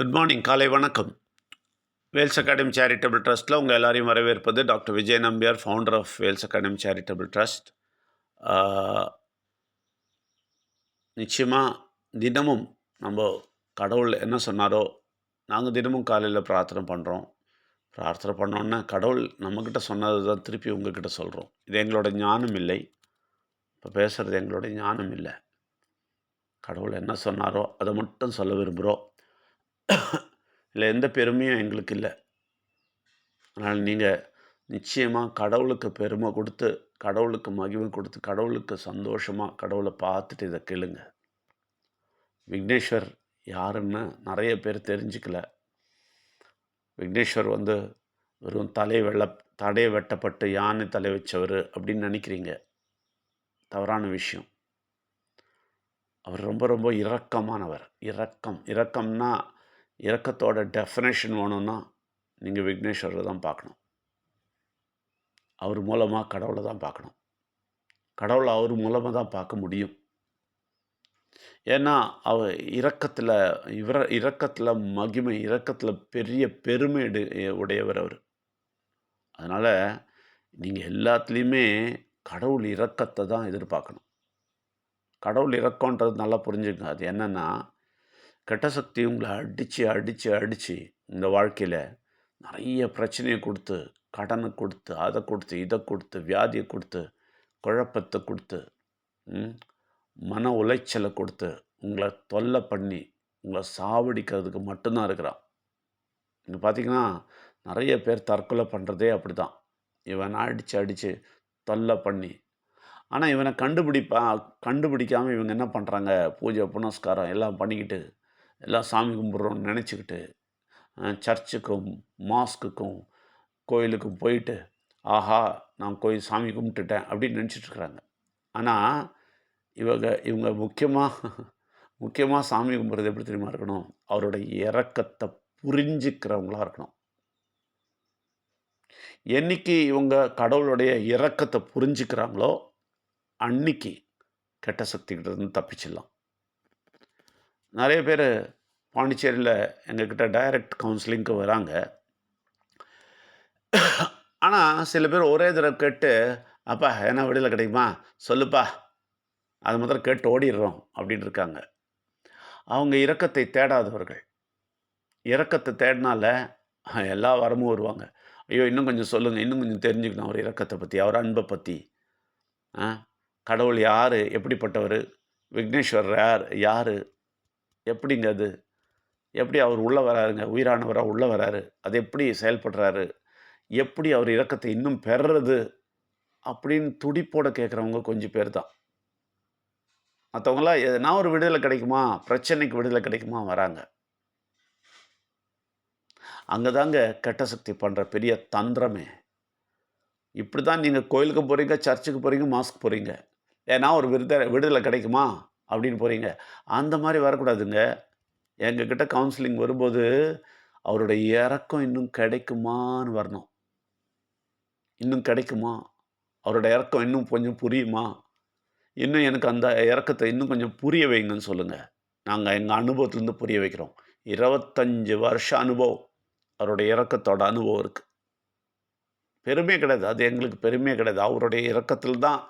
Good morning காலை வணக்கம். Wales academy charitable ட்ரஸ்ட்டில் உங்கள் எல்லாரையும் வரவேற்பது doctor Vijay Nambiar founder of Vels academy charitable trust நிச்சயமாக தினமும் நம்ம கடவுள் என்ன சொன்னாரோ நாங்கள் தினமும் காலையில் பிரார்த்தனை பண்ணுறோம் பிரார்த்தனை பண்ணோன்னே கடவுள் நம்மக்கிட்ட சொன்னது தான் திருப்பி உங்ககிட்ட சொல்கிறோம் இது எங்களோட ஞானம் இல்லை. இப்போ பேசுகிறது எங்களோட ஞானம் இல்லை. கடவுள் என்ன சொன்னாரோ அதை மட்டும் சொல்ல விரும்புகிறோம் இல்லை எந்த பெருமையும் எங்களுக்கு இல்லை. அதனால் நீங்கள் நிச்சயமாக கடவுளுக்கு பெருமை கொடுத்து கடவுளுக்கு மகிமை கொடுத்து கடவுளுக்கு சந்தோஷமாக கடவுளை பார்த்துட்டு இதை கேளுங்க. விக்னேஸ்வர் யாருன்னு நிறைய பேர் தெரிஞ்சுக்கல. விக்னேஸ்வர் வந்து வெறும் தலை வெள்ள தடை வெட்டப்பட்டு யானை தலை வச்சவர் அப்படின்னு நினைக்கிறீங்க. தவறான விஷயம். அவர் ரொம்ப ரொம்ப இரக்கமானவர். இரக்கம். இரக்கம்னா இறக்கத்தோட டெஃபினேஷன் வேணும்னா நீங்கள் விக்னேஸ்வரரை தான் பார்க்கணும். அவர் மூலமாக கடவுளை தான் பார்க்கணும். கடவுளை அவர் மூலமாக தான் பார்க்க முடியும். ஏன்னா அவர் இறக்கத்தில் இவர இறக்கத்தில் மகிமை இறக்கத்தில் பெரிய பெருமை எடு உடையவர் அவர். அதனால் நீங்கள் எல்லாத்துலேயுமே கடவுள் இறக்கத்தை தான் எதிர்பார்க்கணும். கடவுள் இறக்கன்றது நல்லா புரிஞ்சுங்க அது என்னென்னா கெட்ட சக்தி உங்களை அடித்து அடித்து அடித்து இந்த வாழ்க்கையில் நிறைய பிரச்சனையை கொடுத்து கடனை கொடுத்து அதை கொடுத்து இதை கொடுத்து வியாதியை கொடுத்து குழப்பத்தை கொடுத்து மன உளைச்சலை கொடுத்து உங்களை தொல்லை பண்ணி உங்களை சாவடிக்கிறதுக்கு மட்டும்தான் இருக்கிறான். இங்கே பார்த்தீங்கன்னா நிறைய பேர் தற்கொலை பண்ணுறதே அப்படி தான் இவன் அடித்து அடித்து தொல்லை பண்ணி ஆனால் இவனை கண்டுபிடிப்பா கண்டுபிடிக்காமல் இவங்க என்ன பண்ணுறாங்க பூஜை புனஸ்காரம் எல்லாம் பண்ணிக்கிட்டு எல்லாம் சாமி கும்பிட்றோன்னு நினச்சிக்கிட்டு சர்ச்சுக்கும் மாஸ்க்குக்கும் கோயிலுக்கும் போயிட்டு ஆஹா நான் கோயில் சாமி கும்பிட்டுட்டேன் அப்படின்னு நினச்சிட்ருக்குறாங்க ஆனால் இவங்க இவங்க முக்கியமாக முக்கியமாக சாமி கும்பிட்றது எப்படி தெரியுமா இருக்கணும்? அவரோட இறக்கத்தை புரிஞ்சுக்கிறவங்களாக இருக்கணும். என்னைக்கு இவங்க கடவுளுடைய இறக்கத்தை புரிஞ்சுக்கிறாங்களோ அன்னைக்கு கெட்ட சக்திகிட்ட இருந்து தப்பிச்சிடலாம். நிறைய பேர் பாண்டிச்சேரியில் எங்கக்கிட்ட டைரக்ட் கவுன்சிலிங்க்கு வராங்க. ஆனால் சில பேர் ஒரே தடவை கேட்டு அப்பா என்ன விடுதலை கிடைக்குமா? சொல்லுப்பா. அது முதல்ல கேட்டு ஓடிடுறோம் அப்படின்னு இருக்காங்க. அவங்க இரக்கத்தை தேடாதவர்கள். இரக்கத்தை தேடினால எல்லா வரமும் வருவாங்க. ஐயோ இன்னும் கொஞ்சம் சொல்லுங்கள் இன்னும் கொஞ்சம் தெரிஞ்சுக்கணும் அவர் இரக்கத்தை பற்றி அவர் அன்பை பற்றி ஆ? கடவுள் யார்? எப்படிப்பட்டவர்? விக்னேஸ்வரர் யார்? யார்? எப்படிங்க அது? எப்படி அவர் உள்ளே வராருங்க? உயிரானவராக உள்ளே வராரு? அது எப்படி செயல்படுறாரு? எப்படி அவர் இறக்கத்தை இன்னும் பெறுறது? அப்படின்னு துடிப்போட கேட்குறவங்க கொஞ்சம் பேர் தான். மற்றவங்களாம் எதனா ஒரு விடுதலை கிடைக்குமா? பிரச்சனைக்கு விடுதலை கிடைக்குமா? வராங்க. அங்கே தாங்க கெட்ட சக்தி பண்ணுற பெரிய தந்திரமே. இப்படி தான் நீங்கள் கோயிலுக்கு போகிறீங்க சர்ச்சுக்கு போகிறீங்க மாஸ்க்கு போகிறீங்க ஏன்னா ஒரு விடுதலை விடுதலை கிடைக்குமா? அப்படின்னு போகிறீங்க அந்த மாதிரி வரக்கூடாதுங்க. எங்ககிட்ட கவுன்சிலிங் வரும்போது அவருடைய இறக்கம் இன்னும் கிடைக்குமான்னு வரணும். இன்னும் கிடைக்குமா? அவரோட இறக்கம் இன்னும் கொஞ்சம் புரியுமா? இன்னும் எனக்கு அந்த இறக்கத்தை இன்னும் கொஞ்சம் புரிய வைங்கன்னு சொல்லுங்கள் நாங்கள் எங்கள் அனுபவத்துலேருந்து புரிய வைக்கிறோம். இருபத்தஞ்சு வருஷ அனுபவம். அவருடைய இறக்கத்தோட அனுபவம் இருக்குது பெருமையே கிடையாது. அது எங்களுக்கு பெருமையே கிடையாது. அவருடைய இறக்கத்தில் தான்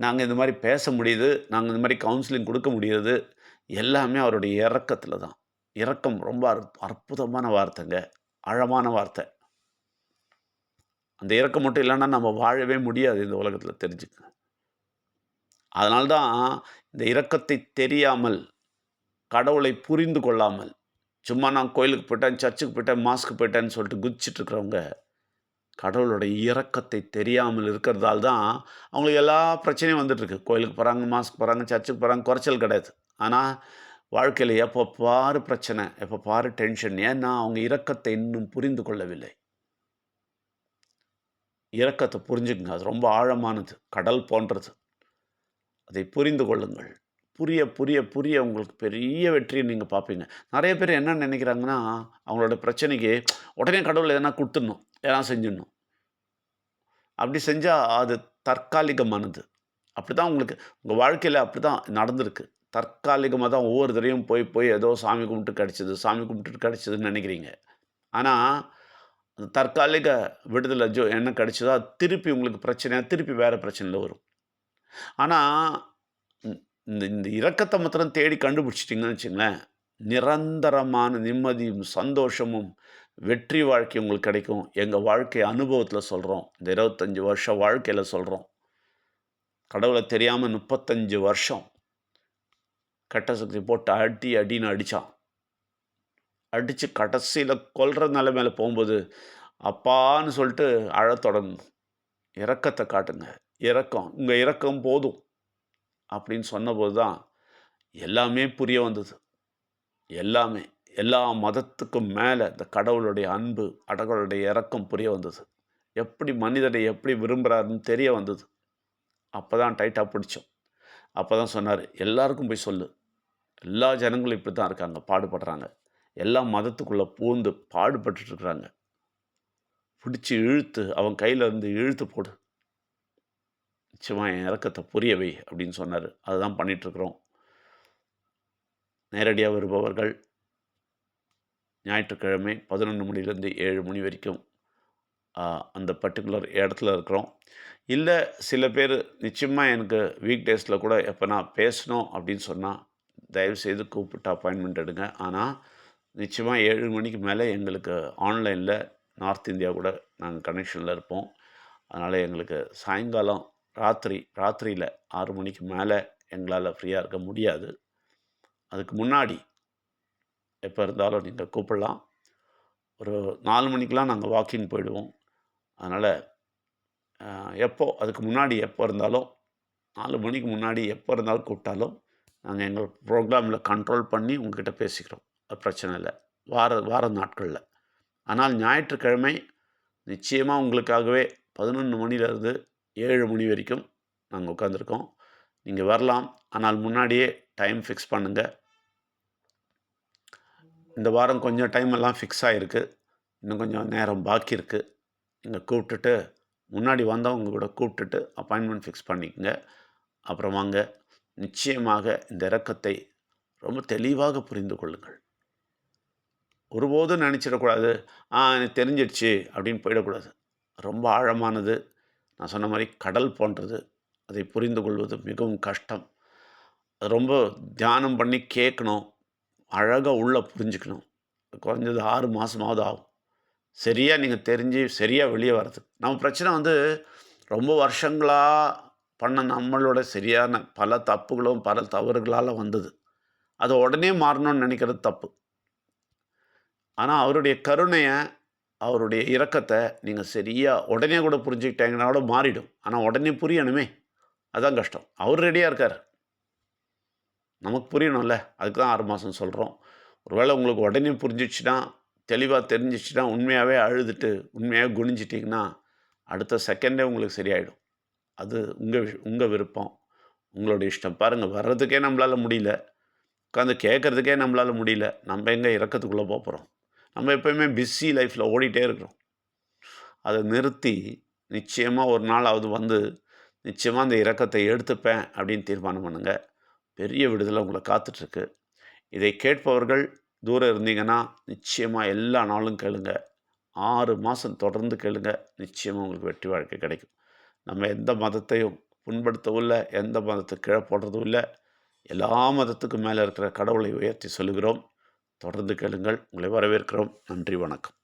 நாங்கள் இந்த மாதிரி பேச முடியுது நாங்கள் இந்த மாதிரி கவுன்சிலிங் கொடுக்க முடியுது எல்லாமே அவருடைய இறக்கத்தில் தான். இறக்கம் ரொம்ப அற்புதமான வார்த்தைங்க. ஆழமான வார்த்தை. அந்த இறக்கம் மட்டும் இல்லைன்னா நம்ம வாழவே முடியாது இந்த உலகத்தில் தெரிஞ்சுக்க. அதனால்தான் இந்த இறக்கத்தை தெரியாமல் கடவுளை புரிந்து கொள்ளாமல் சும்மா நான் கோயிலுக்கு போயிட்டேன் சர்ச்சுக்கு போயிட்டேன் மாஸ்க்கு போயிட்டேன்னு சொல்லிட்டு குதிச்சிட்ருக்கிறவங்க கடவுளுடைய இறக்கத்தை தெரியாமல் இருக்கிறதால தான் அவங்களுக்கு எல்லா பிரச்சனையும் வந்துட்டுருக்கு. கோயிலுக்கு போகிறாங்க மாஸ்க்கு போகிறாங்க சர்ச்சுக்கு போகிறாங்க குறைச்சல் கிடையாது. ஆனால் வாழ்க்கையில் எப்போ பாரு பிரச்சனை எப்போ பாரு டென்ஷன் ஏன்னா அவங்க இறக்கத்தை இன்னும் புரிந்து கொள்ளவில்லை. இறக்கத்தை புரிஞ்சுக்குங்க. அது ரொம்ப ஆழமானது. கடல் போன்றது. அதை புரிந்து கொள்ளுங்கள். புரிய புரிய புரிய உங்களுக்கு பெரிய வெற்றியை நீங்கள் பார்ப்பீங்க. நிறைய பேர் என்ன நினைக்கிறாங்கன்னா அவங்களோட பிரச்சனைக்கு உடனே கடவுள் எதனா கொடுத்துடணும் எதனா செஞ்சிடணும். அப்படி செஞ்சால் அது தற்காலிகமானது. அப்படி தான் உங்களுக்கு உங்கள் வாழ்க்கையில் அப்படி தான் நடந்திருக்கு. தற்காலிகமாக தான் ஒவ்வொரு தடவையும் போய் போய் ஏதோ சாமி கும்பிட்டு கிடச்சிது சாமி கும்பிட்டுட்டு கிடச்சிதுன்னு நினைக்கிறீங்க. ஆனால் அந்த தற்காலிக விடுதலை ஜோ என்ன கிடச்சிதோ அது திருப்பி உங்களுக்கு பிரச்சனையாக திருப்பி வேறு பிரச்சனையில் வரும். ஆனால் இந்த இந்த இரக்கத்தை மாத்திரம் தேடி கண்டுபிடிச்சிட்டிங்கன்னு வச்சுங்களேன் நிரந்தரமான நிம்மதியும் சந்தோஷமும் வெற்றி வாழ்க்கை உங்களுக்கு கிடைக்கும். எங்கள் வாழ்க்கை அனுபவத்தில் சொல்கிறோம் இந்த இருபத்தஞ்சி வருஷம் வாழ்க்கையில் சொல்கிறோம் கடவுளை தெரியாமல் முப்பத்தஞ்சு வருஷம் கெட்ட சக்தி போட்டு அடி அடின்னு அடித்தான் அடித்து கடைசியில் கொல்ற மேலே போகும்போது அப்பான்னு சொல்லிட்டு அழத் தொடங்கும். இறக்கத்தை காட்டுங்க. இறக்கம் உங்கள் இறக்கம் போதும். அப்படின்னு சொன்னபோது தான் எல்லாமே புரிய வந்தது. எல்லாமே எல்லா மதத்துக்கும் மேலே இந்த கடவுளுடைய அன்பு கடவுளுடைய இறக்கம் புரிய வந்தது. எப்படி மனிதனை எப்படி விரும்புகிறாருன்னு தெரிய வந்தது. அப்போ தான் டைட்டாக பிடிச்சோம். அப்போ தான் சொன்னார் எல்லாருக்கும் போய் சொல்லு. எல்லா ஜனங்களும் இப்படி தான் இருக்காங்க பாடுபடுறாங்க. எல்லா மதத்துக்குள்ளே பூந்து பாடுபட்டுருக்குறாங்க இருக்கிறாங்க. பிடிச்சி இழுத்து அவன் கையில் இருந்து இழுத்து போடு. நிச்சயமாக என் இறக்கத்தை புரியவை அப்படின்னு சொன்னார். அதுதான் பண்ணிகிட்ருக்குறோம் நேரடியாக வருபவர்கள் ஞாயிற்றுக்கிழமை பதினொன்று மணிலேருந்து ஏழு மணி வரைக்கும் அந்த பர்டிகுலர் இடத்துல இருக்கிறோம். இல்லை சில பேர் நிச்சயமாக எனக்கு வீக் டேஸில் கூட எப்போ நான் பேசணும் அப்படின்னு சொன்னால் தயவுசெய்து கூப்பிட்டு அப்பாயின்மெண்ட் எடுங்க. ஆனால் நிச்சயமாக ஏழு மணிக்கு மேலே எங்களுக்கு ஆன்லைனில் நார்த் இந்தியா கூட நாங்கள் கனெக்ஷனில் இருப்போம். அதனால் எங்களுக்கு சாயங்காலம் ராத்திரி ராத்திரியில் ஆறு மணிக்கு மேலே எங்களால் ஃப்ரீயாக இருக்க முடியாது. அதுக்கு முன்னாடி எப்போ இருந்தாலும் நீங்கள் கூப்பிடலாம். ஒரு நாலு மணிக்கெலாம் நாங்கள் வாக்கிங் போயிடுவோம். அதனால் எப்போ அதுக்கு முன்னாடி எப்போ இருந்தாலும் நாலு மணிக்கு முன்னாடி எப்போ இருந்தாலும் கூப்பிட்டாலும் நாங்கள் எங்கள் ப்ரோக்ராமில் கண்ட்ரோல் பண்ணி உங்ககிட்ட பேசிக்கிறோம். அது பிரச்சனை இல்லை. வார வார நாட்களில். ஆனால் ஞாயிற்றுக்கிழமை நிச்சயமாக உங்களுக்காகவே பதினொன்று மணிலேருந்து ஏழு மணி வரைக்கும் நாங்கள் உட்காந்துருக்கோம் நீங்கள் வரலாம். ஆனால் முன்னாடியே டைம் ஃபிக்ஸ் பண்ணுங்கள் இந்த வாரம் கொஞ்சம் டைம் எல்லாம் ஃபிக்ஸ் ஆகிருக்கு இன்னும் கொஞ்சம் நேரம் பாக்கி இருக்குது நீங்கள் கூப்பிட்டுட்டு முன்னாடி வந்தவங்க கூட கூப்பிட்டுட்டு அப்பாயின்மெண்ட் ஃபிக்ஸ் பண்ணிக்கங்க. அப்புறம் வாங்க. நிச்சயமாக இந்த இறக்கத்தை ரொம்ப தெளிவாக புரிந்து கொள்ளுங்கள். ஒருபோதும் நினச்சிடக்கூடாது. ஆ எனக்கு தெரிஞ்சிடுச்சு அப்படின்னு போயிடக்கூடாது. ரொம்ப ஆழமானது. நான் சொன்ன மாதிரி கடல் போன்றது அதை புரிந்து கொள்வது மிகவும் கஷ்டம். அது ரொம்ப தியானம் பண்ணி கேட்கணும். அழகாக உள்ளே புரிஞ்சுக்கணும். குறைஞ்சது ஆறு மாதமாவது ஆகும். சரியாக நீங்கள் தெரிஞ்சு சரியாக வெளியே வர்றது. நம்ம பிரச்சனை வந்து ரொம்ப வருஷங்களாக பண்ண நம்மளோட சரியான பல தப்புகளும் பல தவறுகளால் வந்தது. அது உடனே மாறணும்னு நினைக்கிறது தப்பு. ஆனால் அவருடைய கருணையை அவருடைய இறக்கத்தை நீங்கள் சரியாக உடனே கூட புரிஞ்சுக்கிட்டீங்கன்னா கூட மாறிடும். ஆனால் உடனே புரியணுமே. அதுதான் கஷ்டம். அவர் ரெடியாக இருக்கார். நமக்கு புரியணும்ல. அதுக்கு தான் ஆறு மாதம் சொல்கிறோம் ஒருவேளை உங்களுக்கு உடனே புரிஞ்சிச்சுன்னா தெளிவாக தெரிஞ்சிச்சுன்னா உண்மையாகவே அழுதுட்டு உண்மையாக குணிஞ்சிட்டிங்கன்னா அடுத்த செகண்டே உங்களுக்கு சரியாயிடும். அது உங்கள் உங்கள் விருப்பம். உங்களோட இஷ்டம். பாருங்கள் வர்றதுக்கே நம்மளால் முடியல. உட்காந்து கேட்குறதுக்கே நம்மளால் முடியல. நம்ம எங்கே இறக்கத்துக்குள்ளே போகிறோம் நம்ம எப்போயுமே பிஸி லைஃப்பில் ஓடிட்டே இருக்கிறோம். அதை நிறுத்தி நிச்சயமாக ஒரு நாளாவது வந்து நிச்சயமாக அந்த இறக்கத்தை எடுத்துப்பேன் அப்படின்னு தீர்மானம் பண்ணுங்கள் பெரிய விடுதலை உங்களை காத்துட்ருக்கு. இதை கேட்பவர்கள் தூரம் இருந்தீங்கன்னா நிச்சயமாக எல்லா நாளும் கேளுங்க. ஆறு மாதம் தொடர்ந்து கேளுங்க. நிச்சயமாக உங்களுக்கு வெற்றி வாழ்க்கை கிடைக்கும். நம்ம எந்த மதத்தையும் புண்படுத்தவும் இல்லை எந்த மதத்தை கீழே போடுறதும் இல்லை. எல்லா மதத்துக்கும் மேலே இருக்கிற கடவுளை உயர்த்தி சொல்லுகிறோம். தொடர்ந்து கேளுங்கள். உங்களை வரவேற்கிறோம். நன்றி வணக்கம்.